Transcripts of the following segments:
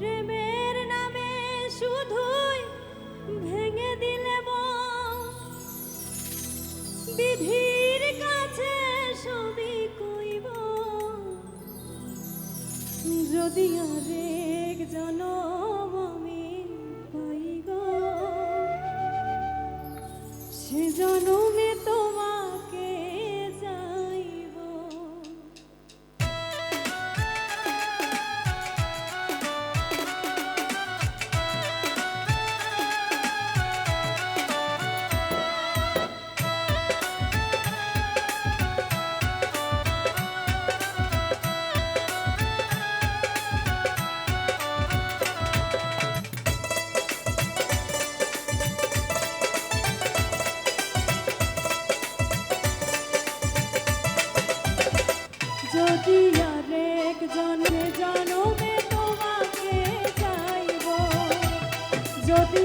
প্রেমের নামে শুধুই ভেঙে দিলে বিধির কাছে সবই কইব। যদি আরেক জনম আমি পাইব গো। সে জনমে তো যদি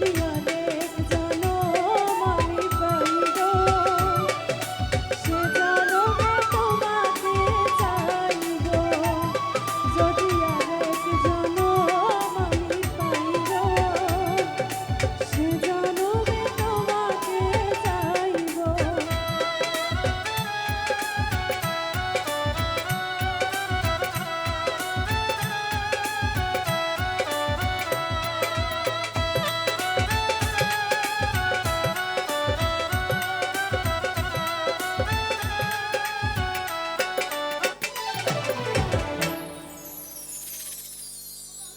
Adiós.